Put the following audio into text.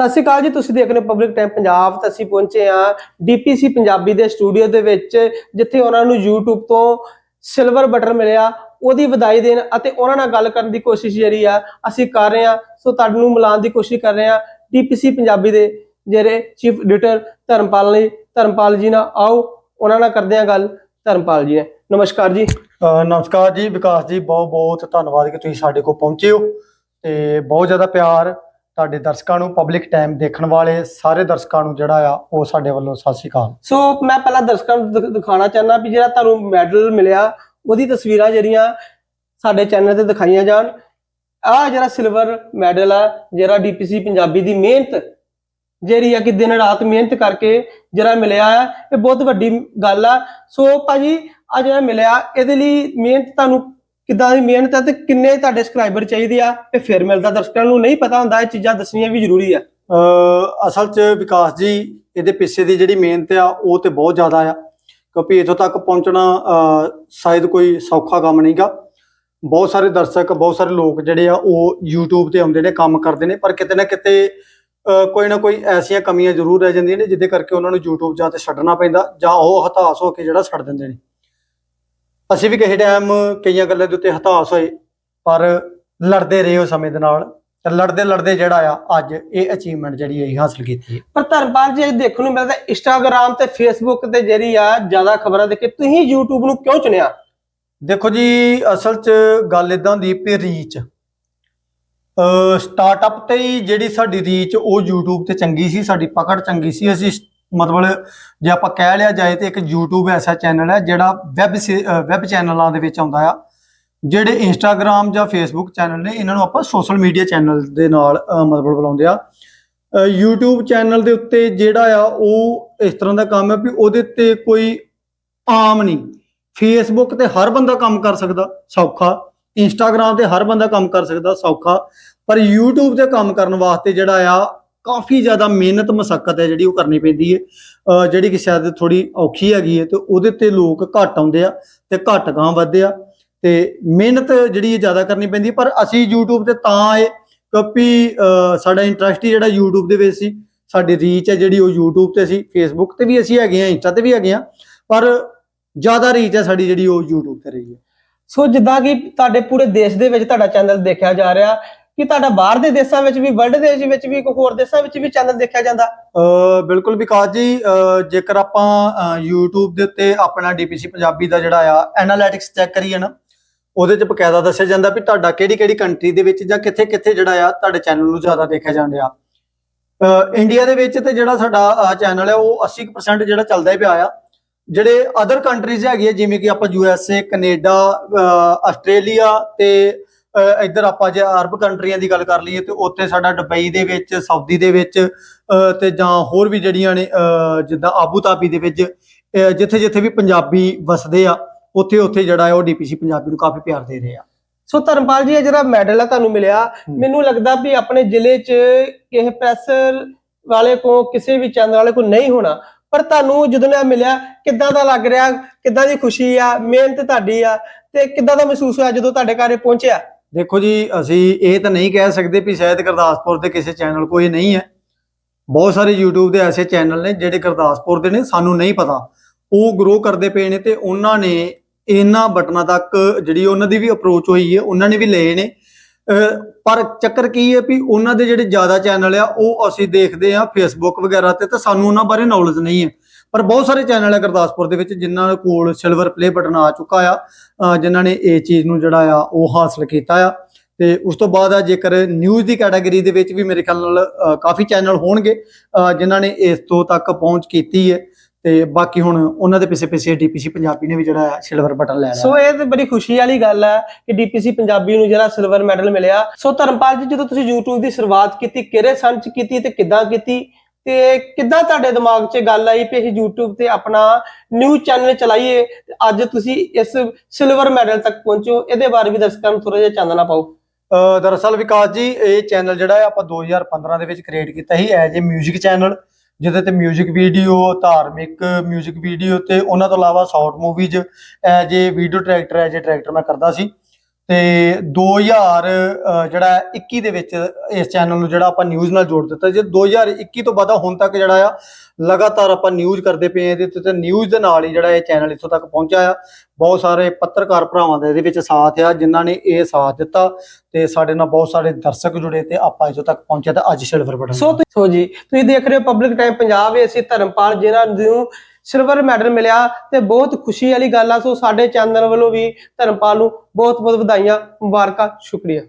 ਸਤਿ ਸ਼੍ਰੀ ਅਕਾਲ ਜੀ, ਤੁਸੀਂ ਦੇਖ ਰਹੇ ਹੋ ਪਬਲਿਕ ਟਾਈਮ ਪੰਜਾਬ। ਤੇ ਅਸੀਂ ਪਹੁੰਚੇ ਹਾਂ ਡੀਪੀਸੀ ਪੰਜਾਬੀ ਦੇ ਸਟੂਡੀਓ ਦੇ ਵਿੱਚ, ਜਿੱਥੇ ਉਹਨਾਂ ਨੂੰ YouTube ਤੋਂ ਸਿਲਵਰ ਬਟਨ ਮਿਲਿਆ, ਉਹਦੀ ਵਧਾਈ ਦੇਣ ਅਤੇ ਉਹਨਾਂ ਨਾਲ ਗੱਲ ਕਰਨ ਦੀ ਕੋਸ਼ਿਸ਼ ਜਿਹੜੀ ਆ, ਅਸੀਂ ਕਰ ਰਹੇ ਹਾਂ। ਸੋ ਤੁਹਾਨੂੰ ਮਿਲਾਉਣ ਦੀ ਕੋਸ਼ਿਸ਼ ਕਰ ਰਹੇ ਹਾਂ ਡੀਪੀਸੀ ਪੰਜਾਬੀ ਦੇ ਜਿਹੜੇ ਚੀਫ ਐਡੀਟਰ ਧਰਮਪਾਲ ਨੇ, ਧਰਮਪਾਲ ਜੀ ਨਾਲ ਆਓ, ਉਹਨਾਂ ਨਾਲ ਕਰਦੇ ਹਾਂ ਗੱਲ, ਧਰਮਪਾਲ ਜੀ ਨੇ। ਨਮਸਕਾਰ ਜੀ। ਨਮਸਕਾਰ ਜੀ, ਵਿਕਾਸ ਜੀ ਬਹੁਤ ਬਹੁਤ ਧੰਨਵਾਦ ਕਿ ਤੁਸੀਂ ਸਾਡੇ ਕੋਲ ਪਹੁੰਚੇ ਹੋ ਤੇ ਬਹੁਤ ਜ਼ਿਆਦਾ ਪਿਆਰ ਤੁਹਾਡੇ ਦਰਸ਼ਕਾਂ ਨੂੰ ਪਬਲਿਕ ਟਾਈਮ ਦੇਖਣ ਵਾਲੇ ਸਾਰੇ ਦਰਸ਼ਕਾਂ ਨੂੰ ਜਿਹੜਾ ਆ, ਉਹ ਸਾਡੇ ਵੱਲੋਂ ਸਤਿ ਸ਼੍ਰੀ ਅਕਾਲ। ਸੋ ਮੈਂ ਪਹਿਲਾਂ ਦਰਸ਼ਕਾਂ ਨੂੰ ਦਿਖਾਉਣਾ ਚਾਹੁੰਦਾ ਵੀ ਜਿਹੜਾ ਤੁਹਾਨੂੰ ਮੈਡਲ ਮਿਲਿਆ, ਉਹਦੀ ਤਸਵੀਰਾਂ ਜਿਹੜੀਆਂ ਸਾਡੇ ਚੈਨਲ ਤੇ ਦਿਖਾਈਆਂ ਜਾਣ। ਆਹ ਜਿਹੜਾ ਸਿਲਵਰ ਮੈਡਲ ਆ, ਜਿਹੜਾ ਡੀਪੀਸੀ ਪੰਜਾਬੀ ਦੀ ਮਿਹਨਤ, ਜਿਹੜੀ ਆ ਕਿ ਦਿਨ ਰਾਤ ਮਿਹਨਤ ਕਰਕੇ ਜਿਹੜਾ ਮਿਲਿਆ ਆ, ਇਹ ਬਹੁਤ ਵੱਡੀ ਗੱਲ ਆ। ਸੋ ਭਾਜੀ ਆ ਜਿਹੜਾ ਮਿਲਿਆ, ਇਹਦੇ ਲਈ ਮਿਹਨਤ ਤੁਹਾਨੂੰ ਕਿੱਦਾਂ ਦੀ ਮਿਹਨਤ ਹੈ ਤੇ ਕਿੰਨੇ ਤੁਹਾਡੇ ਸਬਸਕ੍ਰਾਈਬਰ ਚਾਹੀਦੇ ਆ? ਤੇ ਫਿਰ ਮਿਲਦਾ ਦਰਸ਼ਕਾਂ ਨੂੰ। ਨਹੀਂ ਪਤਾ ਹੁੰਦਾ, ਇਹ ਚੀਜ਼ਾਂ ਦੱਸਣੀਆਂ ਵੀ ਜ਼ਰੂਰੀ ਆ। ਅਸਲ 'ਚ ਵਿਕਾਸ ਜੀ, ਇਹਦੇ ਪਿੱਛੇ ਦੀ ਜਿਹੜੀ ਮਿਹਨਤ ਆ, ਉਹ ਤੇ ਬਹੁਤ ਜ਼ਿਆਦਾ ਆ। ਕਿਉਂਕਿ ਇੱਥੋਂ ਤੱਕ ਪਹੁੰਚਣਾ ਸ਼ਾਇਦ ਕੋਈ ਸੌਖਾ ਕੰਮ ਨਹੀਂਗਾ। ਬਹੁਤ ਸਾਰੇ ਦਰਸ਼ਕ, ਬਹੁਤ ਸਾਰੇ ਲੋਕ ਜਿਹੜੇ ਆ, ਉਹ YouTube ਤੇ ਆਉਂਦੇ ਨੇ, ਕੰਮ ਕਰਦੇ ਨੇ। ਪਰ ਕਿਤੇ ਨਾ ਕਿਤੇ ਕੋਈ ਨਾ ਕੋਈ ਐਸੀਆਂ ਕਮੀਆਂ ਜ਼ਰੂਰ ਰਹਿ ਜਾਂਦੀਆਂ ਨੇ, ਜਿਹਦੇ ਕਰਕੇ ਉਹਨਾਂ ਨੂੰ YouTube ਜਾਂ ਤੇ ਛੱਡਣਾ ਪੈਂਦਾ, ਜਾਂ ਉਹ ਹਤਾਸ਼ ਹੋ ਕੇ ਜਿਹੜਾ ਛੱਡ ਦਿੰਦੇ ਨੇ। ਅਸੀਂ ਵੀ ਕਿਸੇ ਟਾਈਮ ਕਈਆਂ ਗੱਲਾਂ ਦੇ ਉੱਤੇ ਹਤਾਸ਼ ਹੋਏ ਪਰ ਲੜਦੇ ਰਹੇ ਉਹ ਸਮੇਂ ਦੇ ਨਾਲ। ਤੇ ਲੜਦੇ ਲੜਦੇ ਜਿਹੜਾ ਆ ਅੱਜ ਇਹ ਅਚੀਵਮੈਂਟ ਜਿਹੜੀ ਅਸੀਂ ਹਾਸਲ ਕੀਤੀ। ਹੈ ਪਰ ਧਰਮਪਾਲ ਜੀ ਦੇਖਣ ਨੂੰ ਮਿਲਦਾ ਇੰਸਟਾਗ੍ਰam ਤੇ ਫੇਸਬੁੱਕ ਤੇ ਜਿਹੜੀ ਆ ਜ਼ਿਆਦਾ ਖਬਰਾਂ ਦੇ ਕੇ ਤੁਸੀਂ YouTube ਨੂੰ ਕਿਉਂ ਚੁਣਿਆ? ਦੇਖੋ ਜੀ ਅਸਲ 'ਚ ਗੱਲ ਇਦਾਂ ਦੀ ਵੀ ਰੀਚ ਅ ਸਟਾਰਟਅਪ ਤੇ ਜਿਹੜੀ ਸਾਡੀ ਰੀਚ ਉਹ YouTube ਤੇ ਚੰਗੀ ਸੀ ਸਾਡੀ ਪਕੜ ਚੰਗੀ ਸੀ। ਅਸੀਂ ਮਤਲਬ ਜੇ ਆਪਾਂ ਕਹਿ ਲਿਆ ਜਾਏ ਤੇ ਇੱਕ YouTube ਐਸਾ ਚੈਨਲ ਹੈ ਜਿਹੜਾ ਵੈਬ ਵੈਬ ਚੈਨਲਾਂ ਦੇ ਵਿੱਚ ਆਉਂਦਾ ਆ ਜਿਹੜੇ Instagram ਜਾਂ Facebook ਚੈਨਲ ਨੇ ਇਹਨਾਂ ਨੂੰ ਆਪਾਂ ਸੋਸ਼ਲ ਮੀਡੀਆ ਚੈਨਲ ਦੇ ਨਾਲ ਮਤਲਬ ਬੁਲਾਉਂਦੇ ਆ। ਅ, YouTube ਚੈਨਲ ਦੇ ਉੱਤੇ ਜਿਹੜਾ ਆ ਉਹ ਇਸ ਤਰ੍ਹਾਂ ਦਾ ਕੰਮ ਹੈ ਵੀ ਉਹਦੇ ਤੇ ਕੋਈ ਆਮ ਨਹੀਂ। ਫੇਸਬੁੱਕ ਤੇ ਹਰ ਬੰਦਾ ਕੰਮ ਕਰ ਸਕਦਾ ਸੌਖਾ। ਇੰਸਟਾਗ੍ਰam ਤੇ ਹਰ ਬੰਦਾ ਕੰਮ ਕਰ ਸਕਦਾ ਸੌਖਾ। ਪਰ YouTube ਤੇ ਕੰਮ ਕਰਨ ਵਾਸਤੇ ਜਿਹੜਾ ਆ ਕਾਫੀ ਜ਼ਿਆਦਾ ਮਿਹਨਤ ਮਸ਼ੱਕਤ ਹੈ ਜਿਹੜੀ ਉਹ ਕਰਨੀ ਪੈਂਦੀ ਹੈ। ਜਿਹੜੀ ਕਿ ਸ਼ਾਇਦ ਥੋੜੀ ਔਖੀ ਹੈਗੀ ਹੈ ਤੇ ਉਹਦੇ ਤੇ ਲੋਕ ਘੱਟ ਆਉਂਦੇ ਆ ਤੇ ਘੱਟ ਗਾਂ ਵਧਦੇ ਆ ਤੇ ਮਿਹਨਤ ਜਿਹੜੀ ਇਹ ਜ਼ਿਆਦਾ ਕਰਨੀ ਪੈਂਦੀ ਪਰ ਅਸੀਂ YouTube ਤੇ ਤਾਂ ਆਏ ਕਿਉਂਕਿ ਸਾਡਾ ਇੰਟਰਸਟ ਹੀ ਜਿਹੜਾ YouTube ਦੇ ਵਿੱਚ ਸੀ, ਸਾਡੀ ਰੀਚ ਹੈ ਜਿਹੜੀ ਉਹ YouTube ਤੇ ਸੀ, Facebook ਤੇ ਵੀ ਅਸੀਂ ਹੈਗੇ ਆ ਇੰਸਟਾ ਤੇ ਵੀ ਹੈਗੇ ਆ ਪਰ ਜ਼ਿਆਦਾ ਰੀਚ ਹੈ ਸਾਡੀ ਜਿਹੜੀ ਉਹ YouTube ਤੇ ਰਹੀ ਹੈ। ਸੋ ਜਿੱਦਾਂ ਕਿ ਤੁਹਾਡੇ ਪੂਰੇ ਦੇਸ਼ ਦੇ ਵਿੱਚ ਤੁਹਾਡਾ ਚੈਨਲ ਦੇਖਿਆ ਜਾ ਰਿਹਾ ਕਿ ਤੁਹਾਡਾ ਬਾਹਰ ਦੇ ਦੇਸ਼ਾਂ ਵਿੱਚ ਵੀ ਵਰਲਡ ਦੇ ਵਿੱਚ ਵੀ ਕੋਈ ਹੋਰ ਦੇਸ਼ਾਂ ਵਿੱਚ ਵੀ ਚੈਨਲ ਦੇਖਿਆ ਜਾਂਦਾ? ਬਿਲਕੁਲ ਵਿਕਾਸ ਜੀ ਜੇਕਰ ਆਪਾਂ ਅ, YouTube ਦੇ ਉੱਤੇ ਆਪਣਾ DPC ਪੰਜਾਬੀ ਦਾ ਜਿਹੜਾ ਆ ਐਨਾਲਿਟਿਕਸ ਚੈੱਕ ਕਰੀਏ ਨਾ ਉਹਦੇ 'ਚ ਬਕਾਇਦਾ ਦੱਸਿਆ ਜਾਂਦਾ ਵੀ ਤੁਹਾਡਾ ਕਿਹੜੀ ਕਿਹੜੀ ਕੰਟਰੀ ਦੇ ਵਿੱਚ ਜਾਂ ਕਿੱਥੇ ਕਿੱਥੇ ਜਿਹੜਾ ਆ ਤੁਹਾਡੇ ਚੈਨਲ ਨੂੰ ਜ਼ਿਆਦਾ ਦੇਖਿਆ ਜਾਣ ਆ। ਇੰਡੀਆ ਦੇ ਵਿੱਚ ਤੇ ਜਿਹੜਾ ਸਾਡਾ ਚੈਨਲ ਹੈ ਉਹ 80% ਜਿਹੜਾ ਚੱਲਦਾ ਹੀ ਪਿਆ ਆ। ਜਿਹੜੇ ਅਦਰ ਕੰਟਰੀਜ਼ ਹੈਗੀਆਂ ਜਿਵੇਂ ਕਿ ਆਪਾਂ ਯੂ ਯੂਐਸਏ ਕੈਨੇਡਾ ਅ, ਆਸਟ੍ਰੇਲੀਆ ਤੇ ਇੱਧਰ ਆਪਾਂ ਜੇ ਅਰਬ ਕੰਟਰੀਆਂ ਦੀ ਗੱਲ ਕਰ ਲਈਏ ਤੇ ਉੱਥੇ ਸਾਡਾ ਦੁਬਈ ਦੇ ਵਿੱਚ ਸਾਊਦੀ ਦੇ ਵਿੱਚ ਤੇ ਜਾਂ ਹੋਰ ਵੀ ਜਿਹੜੀਆਂ ਨੇ ਜਿੱਦਾਂ ਆਬੂ ਧਾਬੀ ਦੇ ਵਿੱਚ ਜਿੱਥੇ ਜਿੱਥੇ ਵੀ ਪੰਜਾਬੀ ਵਸਦੇ ਆ ਉੱਥੇ ਉੱਥੇ ਜਿਹੜਾ ਹੈ ਉਹ ਡੀਪੀਸੀ ਪੰਜਾਬੀ ਨੂੰ ਕਾਫੀ ਪਿਆਰ ਦੇ ਰਹੇ ਆ ਸੋ ਧਰਮਪਾਲ ਜੀ ਇਹ ਜਿਹੜਾ ਮੈਡਲ ਆ ਤੁਹਾਨੂੰ ਮਿਲਿਆ। ਮੈਨੂੰ ਲੱਗਦਾ ਵੀ ਆਪਣੇ ਜ਼ਿਲ੍ਹੇ 'ਚ ਕਿਸੇ ਪ੍ਰੈਸ ਵਾਲੇ ਕੋ ਕਿਸੇ ਵੀ ਚੈਨਲ ਵਾਲੇ ਕੋ ਨਹੀਂ ਹੋਣਾ ਪਰ ਤੁਹਾਨੂੰ ਜਦੋਂ ਇਹ ਮਿਲਿਆ ਕਿੱਦਾਂ ਦਾ ਲੱਗ ਰਿਹਾ ਕਿੱਦਾਂ ਦੀ ਖੁਸ਼ੀ ਆ ਮਿਹਨਤ ਤੁਹਾਡੀ ਆ ਤੇ ਕਿੱਦਾਂ ਦਾ ਮਹਿਸੂਸ ਹੋਇਆ ਜਦੋਂ ਤੁਹਾਡੇ ਘਰ ਪਹੁੰਚਿਆ ਦੇਖੋ ਜੀ, ਅਸੀਂ ਇਹ ਤਾਂ ਨਹੀਂ ਕਹਿ ਸਕਦੇ ਵੀ ਸ਼ਾਇਦ ਗੁਰਦਾਸਪੁਰ ਦੇ ਕਿਸੇ ਚੈਨਲ ਕੋਈ ਨਹੀਂ ਹੈ। ਬਹੁਤ ਸਾਰੇ YouTube ਦੇ ਐਸੇ ਚੈਨਲ ਨੇ ਜਿਹੜੇ ਗੁਰਦਾਸਪੁਰ ਦੇ ਨੇ, ਸਾਨੂੰ ਨਹੀਂ ਪਤਾ। ਉਹ ਗਰੋ ਕਰਦੇ ਪਏ ਨੇ ਤੇ ਉਹਨਾਂ ਨੇ ਇਹਨਾਂ ਬਟਨਾਂ ਤੱਕ ਜਿਹੜੀ ਉਹਨਾਂ ਦੀ ਵੀ ਅਪਰੋਚ ਹੋਈ ਹੈ, ਉਹਨਾਂ ਨੇ ਵੀ ਲਏ ਨੇ। ਪਰ ਚੱਕਰ ਕੀ ਹੈ ਵੀ ਉਹਨਾਂ ਦੇ ਜਿਹੜੇ ਜ਼ਿਆਦਾ ਚੈਨਲ ਆ, ਉਹ ਅਸੀਂ ਦੇਖਦੇ ਆ ਫੇਸਬੁੱਕ ਵਗੈਰਾ ਤੇ, ਤਾਂ ਸਾਨੂੰ ਉਹਨਾਂ ਬਾਰੇ ਨੌਲੇਜ ਨਹੀਂ ਹੈ। ਪਰ ਬਹੁਤ ਸਾਰੇ ਚੈਨਲ ਹੈ ਗੁਰਦਾਸਪੁਰ ਦੇ ਵਿੱਚ ਜਿਨ੍ਹਾਂ ਕੋਲ ਸਿਲਵਰ ਪਲੇ ਬਟਨ ਆ ਚੁੱਕਾ ਆ, ਅਹ ਜਿਨ੍ਹਾਂ ਨੇ ਇਹ ਚੀਜ਼ ਨੂੰ ਜਿਹੜਾ ਆ ਉਹ ਹਾਸਲ ਕੀਤਾ ਆ। ਤੇ ਉਸ ਤੋਂ ਬਾਅਦ ਆ ਜੇਕਰ ਨਿਊਜ਼ ਦੀ ਕੈਟਾਗਰੀ ਦੇ ਵਿੱਚ ਵੀ ਮੇਰੇ ਖਿਆਲ ਨਾਲ ਕਾਫੀ ਚੈਨਲ ਹੋਣਗੇ ਜਿਨ੍ਹਾਂ ਨੇ ਇਸ ਤੋਂ ਤੱਕ ਪਹੁੰਚ ਕੀਤੀ ਹੈ। ਤੇ ਬਾਕੀ ਹੁਣ ਉਹਨਾਂ ਦੇ ਪਿੱਛੇ ਪਿੱਛੇ ਡੀਪੀਸੀ ਪੰਜਾਬੀ ਨੇ ਵੀ ਜਿਹੜਾ ਸਿਲਵਰ ਬਟਨ ਲੈ ਲਿਆ। ਸੋ ਇਹ ਤੇ ਬੜੀ ਖੁਸ਼ੀ ਵਾਲੀ ਗੱਲ ਹੈ ਕਿ ਡੀਪੀਸੀ ਪੰਜਾਬੀ ਨੂੰ ਜਿਹੜਾ ਸਿਲਵਰ ਮੈਡਲ ਮਿਲਿਆ। ਸੋ ਧਰਮਪਾਲ ਜੀ, ਜਦੋਂ ਤੁਸੀਂ YouTube ਦੀ ਸ਼ੁਰੂਆਤ ਕੀਤੀ, ਕਿਹੜੇ ਸੰਨ ਕੀਤੀ ਤੇ ਕਿੱਦਾਂ ਕੀਤੀ? ਤੇ ਕਿੱਦਾਂ ਤੁਹਾਡੇ ਦਿਮਾਗ 'ਚ ਗੱਲ ਆਈ ਕਿ ਅਸੀਂ YouTube ਤੇ ਆਪਣਾ ਨਿਊਜ਼ ਚੈਨਲ ਚਲਾਈਏ ਤੇ ਅੱਜ ਤੁਸੀਂ ਇਸ ਸਿਲਵਰ ਮੈਡਲ ਤੱਕ ਪਹੁੰਚੋ ਇਹਦੇ ਬਾਰੇ ਵੀ ਦਰਸ਼ਕਾਂ ਨੂੰ ਥੋੜਾ ਜਿਹਾ ਚਾਨਣਾ ਪਾਓ ਅਹ ਦਰਅਸਲ ਵਿਕਾਸ ਜੀ ਇਹ ਚੈਨਲ ਜਿਹੜਾ ਹੈ ਆਪਾਂ 2015 ਦੇ ਵਿੱਚ ਕ੍ਰੀਏਟ ਕੀਤਾ ਸੀ ਐਜ਼ ਅ 뮤직 ਚੈਨਲ ਜਿਹਦੇ ਤੇ 뮤직 ਵੀਡੀਓ ਧਾਰਮਿਕ 뮤직 ਵੀਡੀਓ ਤੇ ਉਹਨਾਂ ਤੋਂ ਇਲਾਵਾ short movies as a video director as a director ਮੈਂ ਕਰਦਾ ਸੀ ਤੇ 2000 ਅ, ਜਿਹੜਾ ਹੈ 21 ਦੇ ਵਿੱਚ ਇਸ ਚੈਨਲ ਨੂੰ ਜਿਹੜਾ ਆਪਾਂ ਨਿਊਜ਼ ਨਾਲ ਜੋੜ ਦਿੱਤਾ। ਜੇ 2021 ਤੋਂ ਬਾਅਦ ਹੁਣ ਤੱਕ ਜਿਹੜਾ ਆ ਲਗਾਤਾਰ ਆਪਾਂ ਨਿਊਜ਼ ਕਰਦੇ ਪਏ ਇਹਦੇ ਤੇ ਨਿਊਜ਼ ਦੇ ਨਾਲ ਹੀ ਜਿਹੜਾ ਇਹ ਚੈਨਲ ਇੱਥੋਂ ਤੱਕ ਪਹੁੰਚਿਆ ਆ। ਬਹੁਤ ਸਾਰੇ ਪੱਤਰਕਾਰ ਭਰਾਵਾਂ ਦਾ ਇਹਦੇ ਵਿੱਚ ਸਾਥ ਆ ਜਿਨ੍ਹਾਂ ਨੇ ਇਹ ਸਾਥ ਦਿੱਤਾ ਤੇ ਸਾਡੇ ਨਾਲ ਬਹੁਤ ਸਾਰੇ ਦਰਸ਼ਕ ਜੁੜੇ ਤੇ ਆਪਾਂ ਇੱਥੋਂ ਤੱਕ ਪਹੁੰਚੇ ਤੇ ਅੱਜ ਸਿਲਵਰ ਬਟਨ ਸੋ ਜੀ ਤੁਸੀਂ ਦੇਖ ਰਹੇ ਹੋ ਪਬਲਿਕ ਟਾਈਮ ਪੰਜਾਬ ਵਿੱਚ ਅਸੀਂ ਧਰਮਪਾਲ ਜਿਹਨਾਂ ਨੂੰ ਸਿਲਵਰ ਮੈਡਲ ਮਿਲਿਆ ਤੇ ਬਹੁਤ ਖੁਸ਼ੀ ਵਾਲੀ ਗੱਲ ਆ। ਸੋ ਸਾਡੇ ਚੈਨਲ ਵੱਲੋਂ ਵੀ ਧਰਮਪਾਲ ਨੂੰ ਬਹੁਤ ਬਹੁਤ ਵਧਾਈਆਂ, ਮੁਬਾਰਕਾਂ, ਸ਼ੁਕਰੀਆ।